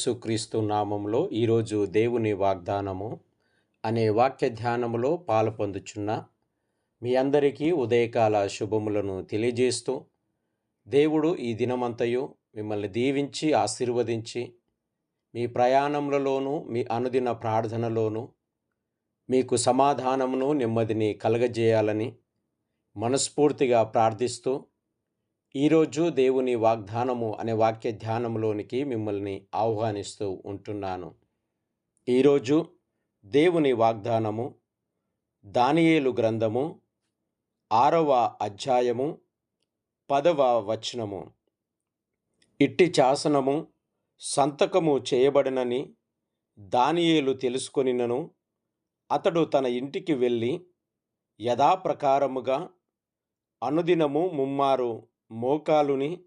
యేసుక్రీస్తు నామంలో ఈరోజు దేవుని వాగ్దానము అనే వాక్య ధ్యానములో పాల్పొందుచున్న మీ అందరికీ ఉదయకాల శుభములను తెలియజేస్తూ దేవుడు ఈ దినమంతయు మిమ్మల్ని దీవించి ఆశీర్వదించి మీ ప్రయాణములలోనూ మీ అనుదిన ప్రార్థనలోనూ మీకు సమాధానమును నెమ్మదిని కలగజేయాలని మనస్ఫూర్తిగా ప్రార్థిస్తూ ఈరోజు దేవుని వాగ్దానము అనే వాక్య ధ్యానంలోనికి మిమ్మల్ని ఆహ్వానిస్తూ ఉంటున్నాను. ఈరోజు దేవుని వాగ్దానము దానియేలు గ్రంథము ఆరవ అధ్యాయము పదవ వచనము. ఇట్టి శాసనము సంతకము చేయబడినని దానియేలు తెలుసుకొనినను అతడు తన ఇంటికి వెళ్ళి యథాప్రకారముగా అనుదినము ముమ్మారు మోకాలుని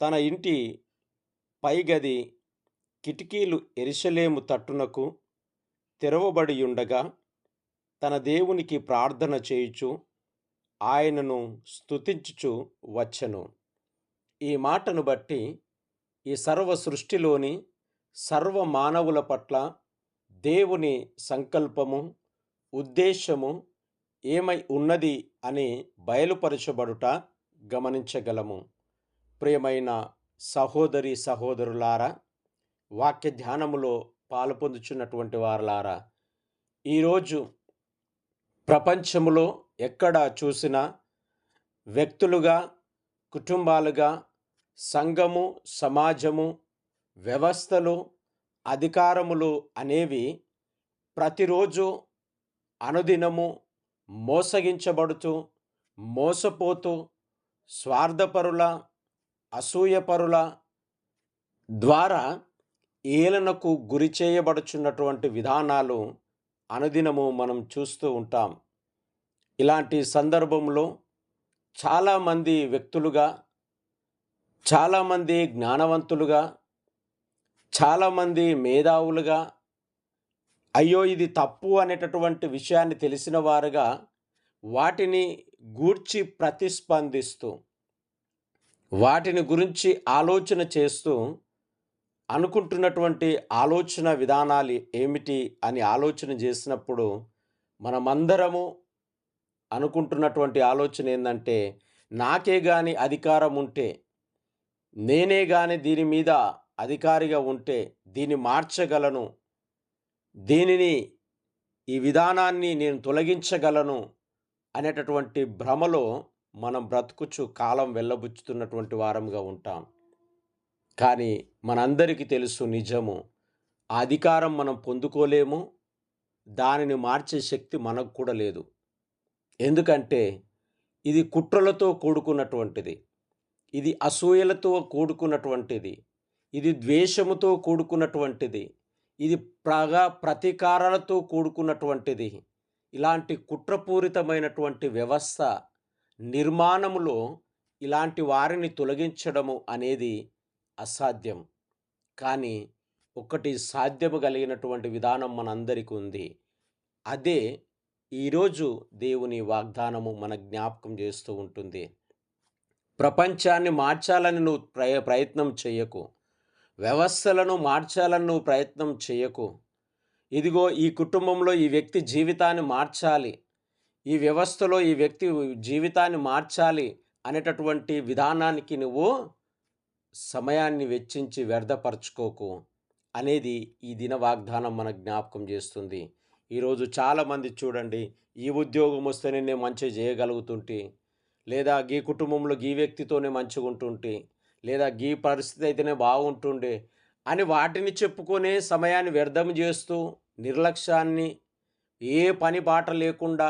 తన ఇంటి పైగది కిటికీలు ఎరిశలేము తట్టునకు తెరవబడి ఉండగా తన దేవునికి ప్రార్థన చేయుచు ఆయనను స్తుతించుచు వచ్చెను. ఈ మాటను బట్టి ఈ సర్వ సృష్టిలోని సర్వ మానవుల పట్ల దేవుని సంకల్పము ఉద్దేశము ఏమై ఉన్నది అని బయలుపరచబడుట గమనించగలము. ప్రియమైన సహోదరి సహోదరులారా వాక్య ధ్యానములో పాల్పొందుచున్నటువంటి వారులారా ఈరోజు ప్రపంచములో ఎక్కడ చూసినా వ్యక్తులుగా కుటుంబాలుగా సంఘము సమాజము వ్యవస్థలు అధికారములు అనేవి ప్రతిరోజు అనుదినము మోసగించబడుతూ మోసపోతూ స్వార్థపరుల అసూయపరుల ద్వారా ఏలనకు గురి చేయబడుచున్నటువంటి విధానాలు అనుదినము మనం చూస్తూ ఉంటాం. ఇలాంటి సందర్భంలో చాలామంది వ్యక్తులుగా చాలామంది జ్ఞానవంతులుగా చాలామంది మేధావులుగా అయ్యో ఇది తప్పు అనేటటువంటి విషయాన్ని తెలిసిన వారుగా వాటిని గూర్చి ప్రతిస్పందిస్తూ వాటిని గురించి ఆలోచన చేస్తూ అనుకుంటున్నటువంటి ఆలోచన విధానాలు ఏమిటి అని ఆలోచన చేసినప్పుడు మనమందరము అనుకుంటున్నటువంటి ఆలోచన ఏంటంటే నాకే కానీ అధికారం ఉంటే నేనే కానీ దీని మీద అధికారిగా ఉంటే దీన్ని మార్చగలను దీనిని ఈ విధానాన్ని నేను తొలగించగలను అనేటటువంటి భ్రమలో మనం బ్రతుకుచు కాలం వెళ్ళబుచ్చుతున్నటువంటి వారంగా ఉంటాం. కానీ మనందరికీ తెలుసు నిజము. అధికారం మనం పొందుకోలేము. దానిని మార్చే శక్తి మనకు కూడా లేదు. ఎందుకంటే ఇది కుట్రలతో కూడుకున్నటువంటిది. ఇది అసూయలతో కూడుకున్నటువంటిది. ఇది ద్వేషముతో కూడుకున్నటువంటిది. ఇది ప్రగా ప్రతీకారాలతో కూడుకున్నటువంటిది. ఇలాంటి కుట్రపూరితమైనటువంటి వ్యవస్థ నిర్మాణములో ఇలాంటి వారిని తొలగించడము అనేది అసాధ్యం. కానీ ఒకటి సాధ్యము కలిగినటువంటి విధానం మనందరికీ ఉంది. అదే ఈరోజు దేవుని వాగ్దానము మన జ్ఞాపకం చేస్తూ ఉంటుంది. ప్రపంచాన్ని మార్చాలని నువ్వు ప్రయత్నం చేయకు. వ్యవస్థలను మార్చాలని నువ్వు ప్రయత్నం చేయకు. ఇదిగో ఈ కుటుంబంలో ఈ వ్యక్తి జీవితాన్ని మార్చాలి. ఈ వ్యవస్థలో ఈ వ్యక్తి జీవితాన్ని మార్చాలి అనేటటువంటి విధానానికి నువ్వు సమయాన్ని వెచ్చించి వ్యర్థపరచుకోకు అనేది ఈ దిన వాగ్దానం మన జ్ఞాపకం చేస్తుంది. ఈరోజు చాలామంది చూడండి ఈ ఉద్యోగం వస్తేనే నేను మంచిగా చేయగలుగుతుంటే లేదా గీ కుటుంబంలో గీ వ్యక్తితోనే మంచిగా ఉంటుంటే లేదా గీ పరిస్థితి అయితేనే బాగుంటుండే అని వాటిని చెప్పుకునే సమయాన్ని వ్యర్థం చేస్తూ నిర్లక్ష్యాన్ని ఏ పని బాట లేకుండా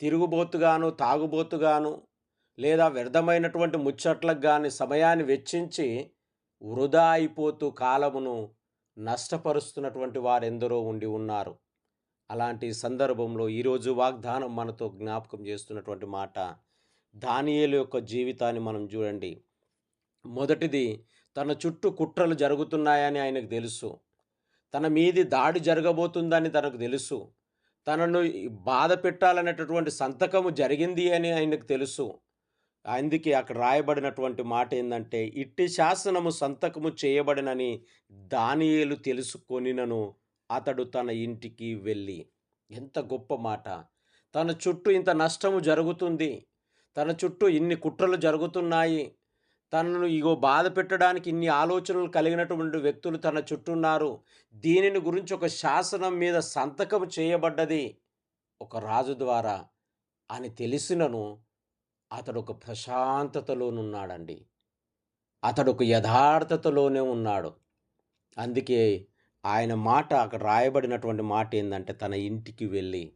తిరుగుబోతుగాను తాగుబోతుగాను లేదా వ్యర్థమైనటువంటి ముచ్చట్లకు కానీ సమయాన్ని వెచ్చించి వృధా అయిపోతూ కాలమును నష్టపరుస్తున్నటువంటి వారెందరో ఉండి ఉన్నారు. అలాంటి సందర్భంలో ఈరోజు వాగ్దానం మనతో జ్ఞాపకం చేస్తున్నటువంటి మాట దానియేలు యొక్క జీవితాన్ని మనం చూడండి. మొదటిది తన చుట్టూ కుట్రలు జరుగుతున్నాయని ఆయనకు తెలుసు తన మీది దాడి జరగబోతుందని తనకు తెలుసు తనను బాధ పెట్టాలనేటటువంటి సంతకము జరిగింది అని ఆయనకు తెలుసు అందుకే అక్కడ రాయబడినటువంటి మాట ఏంటంటే ఇట్టి శాసనము సంతకము చేయబడినని దానియేలు తెలుసుకొనినను అతడు తన ఇంటికి వెళ్ళి. ఎంత గొప్ప మాట. తన చుట్టూ ఇంత నష్టము జరుగుతుంది. తన చుట్టూ ఇన్ని కుట్రలు జరుగుతున్నాయి. తనను ఇగో బాధ పెట్టడానికి ఇన్ని ఆలోచనలు కలిగినటువంటి వ్యక్తులు తన చుట్టూన్నారు దీనిని గురించి ఒక శాసనం మీద సంతకం చేయబడ్డది ఒక రాజు ద్వారా అని తెలిసినను అతడు ఒక ప్రశాంతతలోనున్నాడండి. అతడు ఒక యథార్థతలోనే ఉన్నాడు. అందుకే ఆయన మాట అక్కడ రాయబడినటువంటి మాట ఏంటంటే తన ఇంటికి వెళ్ళి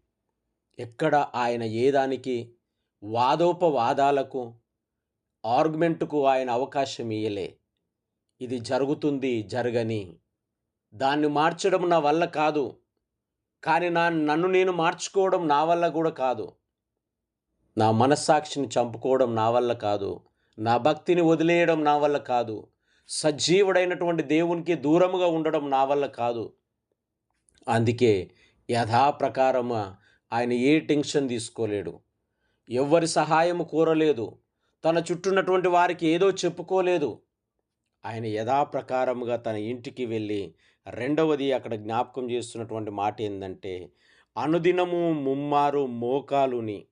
ఎక్కడ ఆయన ఏ దానికి వాదోపవాదాలకు, ఆర్గ్యుమెంట్‌కు ఆయన అవకాశం ఇయ్యలే. ఇది జరుగుతుంది జరగని. దాన్ని మార్చడం నా వల్ల కాదు. కానీ నా నన్ను నేను మార్చుకోవడం నా వల్ల కూడా కాదు. నా మనస్సాక్షిని చంపుకోవడం నా వల్ల కాదు. నా భక్తిని వదిలేయడం నా వల్ల కాదు. సజీవుడైనటువంటి దేవునికి దూరముగా ఉండడం నా వల్ల కాదు. అందుకే యథాప్రకారము ఆయన ఏ టెన్షన్ తీసుకోలేడు. ఎవ్వరి సహాయము కోరలేదు. తన చుట్టూన్నటువంటి వారికి ఏదో చెప్పుకోలేదు. ఆయన యథాప్రకారముగా తన ఇంటికి వెళ్ళి రెండవది అక్కడ జ్ఞాపకం చేస్తున్నటువంటి మాట ఏంటంటే అనుదినము ముమ్మారు మోకాలుని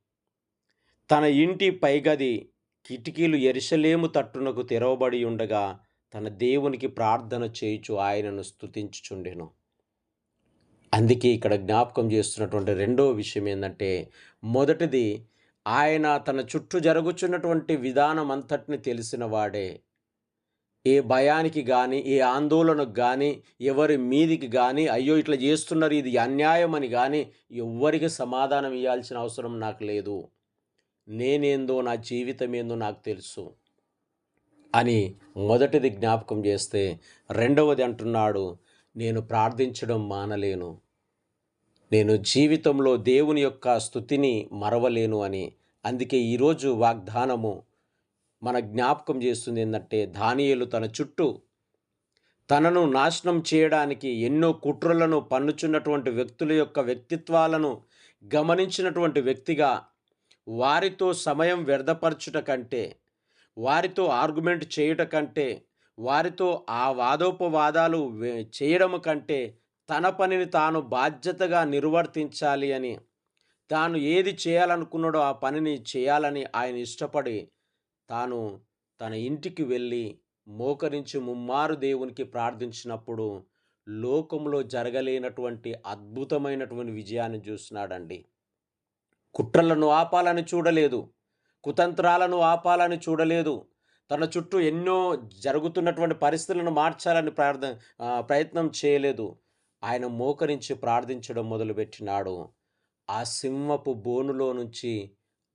తన ఇంటి పైగది కిటికీలు ఎరిసలేము తట్టునకు తెరవబడి ఉండగా తన దేవునికి ప్రార్థన చేయుచు ఆయనను స్తుతించుచుండెను. అందుకే ఇక్కడ జ్ఞాపకం చేస్తున్నటువంటి రెండో విషయం ఏంటంటే మొదటిది ఆయన తన చుట్టూ జరుగుచున్నటువంటి విధానం అంతటిని తెలిసిన వాడే. ఏ భయానికి కానీ ఏ ఆందోళనకు కానీ ఎవరి మీదికి కానీ అయ్యో! ఇట్లా చేస్తున్నారు ఇది అన్యాయం అని గాని ఎవ్వరికి సమాధానం ఇవ్వాల్సిన అవసరం నాకు లేదు. నేనేందో నా జీవితం ఏందో నాకు తెలుసు. అని మొదటిది జ్ఞాపకం చేస్తే, రెండవది అంటున్నాడు నేను ప్రార్థించడం మానలేను. నేను జీవితంలో దేవుని యొక్క స్థుతిని మరవలేను అని. అందుకే ఈరోజు వాగ్దానము మన జ్ఞాపకం చేస్తుంది ఏంటంటే దానియేలు తన చుట్టూ తనను నాశనం చేయడానికి ఎన్నో కుట్రలను పన్నుచున్నటువంటి వ్యక్తుల యొక్క వ్యక్తిత్వాలను గమనించినటువంటి వ్యక్తిగా వారితో సమయం వ్యర్థపరచుట కంటే, వారితో ఆర్గ్యుమెంట్ చేయుట కంటే, వారితో ఆ వాదోపవాదాలు చేయడం చేయడము కంటే, తన పనిని తాను బాధ్యతగా నిర్వర్తించాలి అని, తాను ఏది చేయాలనుకున్నాడో ఆ పనిని చేయాలని ఆయన ఇష్టపడి, తాను తన ఇంటికి వెళ్ళి మోకరించి ముమ్మారు దేవునికి ప్రార్థించినప్పుడు లోకంలో జరగలేనటువంటి అద్భుతమైనటువంటి విజయాన్ని చూస్తున్నాడండి కుట్రలను ఆపాలని చూడలేదు. కుతంత్రాలను ఆపాలని చూడలేదు. తన చుట్టూ ఎన్నో జరుగుతున్నటువంటి పరిస్థితులను మార్చాలని ప్రార్థ ప్రయత్నం చేయలేదు. ఆయన మోకరించి ప్రార్థించడం మొదలుపెట్టినాడు. ఆ సింహపు బోనులో నుంచి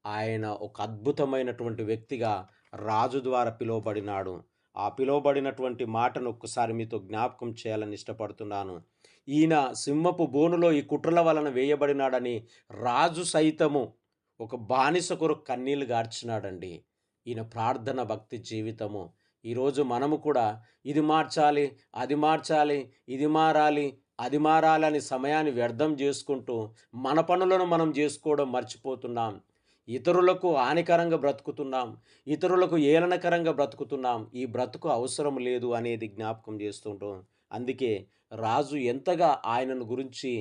ఆయన ఒక అద్భుతమైనటువంటి వ్యక్తిగా రాజు ద్వారా పిలువబడినాడు. ఆ పిలువబడినటువంటి మాటను ఒక్కసారి మీతో జ్ఞాపకం చేయాలని ఇష్టపడుతున్నాను. ఈయన సింహపు బోనులో ఈ కుట్రల వలన వేయబడినాడని రాజు సైతము ఒక బానిస కొరకు కన్నీళ్ళు గార్చినాడండి. ఈయన ప్రార్థన భక్తి జీవితము. ఈరోజు మనము కూడా ఇది మార్చాలి, అది మార్చాలి, ఇది మారాలి, అది మారాలని సమయాన్ని వ్యర్థం చేసుకుంటూ మన పనులను మనం చేసుకోవడం మర్చిపోతున్నాం. ఇతరులకు హానికరంగా బ్రతుకుతున్నాం. ఇతరులకు ఏలనకరంగా బ్రతుకుతున్నాం. ఈ బ్రతుకు అవసరం లేదు అనేది జ్ఞాపకం చేస్తుంటాం అందుకే రాజు ఎంతగా ఆయనను గురించి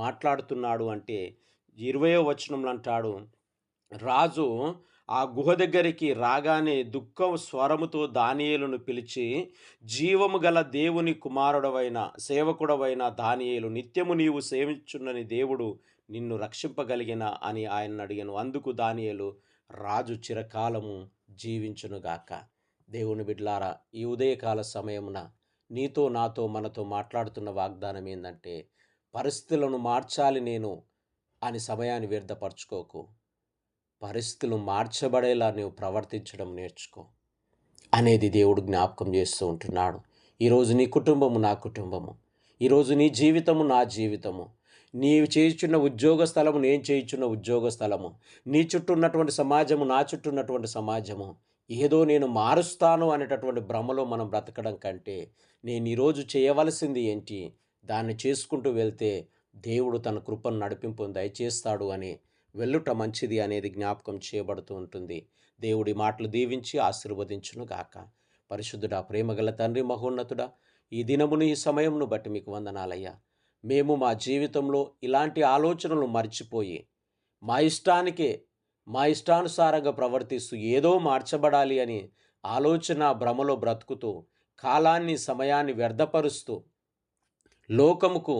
మాట్లాడుతున్నాడు అంటే, 20వ వచనంలో అంటాడు, రాజు ఆ గుహ దగ్గరికి రాగానే దుఃఖం స్వరముతో దానియేలును పిలిచి, జీవము గల దేవుని కుమారుడవైన సేవకుడవైన దానియేలు నిత్యము నీవు సేవించున్నని దేవుడు నిన్ను రక్షింపగలిగిన అని ఆయన అడిగాను అందుకు దానియేలు రాజు చిరకాలము జీవించునుగాక. దేవుని బిడ్లారా ఈ ఉదయకాల సమయమున నీతో, నాతో, మనతో మాట్లాడుతున్న వాగ్దానం ఏంటంటే పరిస్థితులను మార్చాలి నేను అని సమయాన్ని వ్యర్థపరచుకోకు. పరిస్థితులు మార్చబడేలా నువ్వు ప్రవర్తించడం నేర్చుకో. అనేది దేవుడు జ్ఞాపకం చేస్తూ ఉంటున్నాడు. ఈరోజు నీ కుటుంబము నా కుటుంబము. ఈరోజు నీ జీవితము నా జీవితము. నీవు చేయుచున్న ఉద్యోగ స్థలము నేను చేయుచున్న ఉద్యోగ స్థలము. నీ చుట్టూ ఉన్నటువంటి సమాజము నా చుట్టూ ఉన్నటువంటి సమాజము. ఏదో నేను మారుస్తాను అనేటటువంటి భ్రమలో మనం బ్రతకడం కంటే, నేను ఈరోజు చేయవలసింది ఏంటి? దాన్ని చేసుకుంటూ వెళ్తే దేవుడు తన కృపను నడిపింపును దయచేస్తాడు అని వెళ్ళుట మంచిది అనేది జ్ఞాపకం చేయబడుతూ ఉంటుంది. దేవుడి మాటలు దీవించి ఆశీర్వదించును గాక. పరిశుద్ధుడా ప్రేమగల తండ్రి మహోన్నతుడా ఈ దినమును ఈ సమయంను బట్టి మీకు వందనాలయ్యా. మేము మా జీవితంలో ఇలాంటి ఆలోచనలు మర్చిపోయి మా ఇష్టానికే మా ఇష్టానుసారంగా ప్రవర్తిస్తూ ఏదో మార్చబడాలి అని ఆలోచన భ్రమలో బ్రతుకుతూ కాలాన్ని సమయాన్ని వ్యర్థపరుస్తూ లోకముకు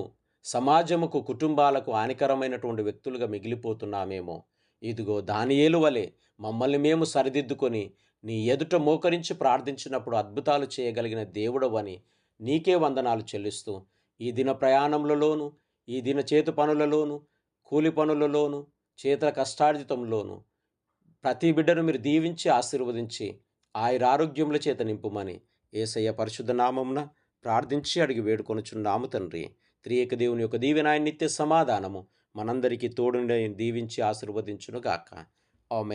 సమాజముకు కుటుంబాలకు హానికరమైనటువంటి వ్యక్తులుగా మిగిలిపోతున్నామేమో. ఇదిగో దానియేలు వలె మమ్మల్ని మేము సరిదిద్దుకొని నీ ఎదుట మోకరించి ప్రార్థించినప్పుడు అద్భుతాలు చేయగలిగిన దేవుడవని నీకే వందనాలు చెల్లిస్తూ ఈ దిన ప్రయాణములలోను ఈ దిన చేతు పనులలోను కూలి పనులలోను చేతుల కష్టార్జితంలోను ప్రతి బిడ్డను మీరు దీవించి ఆశీర్వదించి ఆయురారోగ్యముల చేత నింపుమని ఏసయ్య పరిశుద్ధ నామమున ప్రార్థించి అడిగి వేడుకొనుచున్నాము తండ్రి. త్రియక దేవుని యొక్క దీవెనాయ నిత్య సమాధానము. మనందరికీ తోడుని దీవించి ఆశీర్వదించునుగాక. ఆమె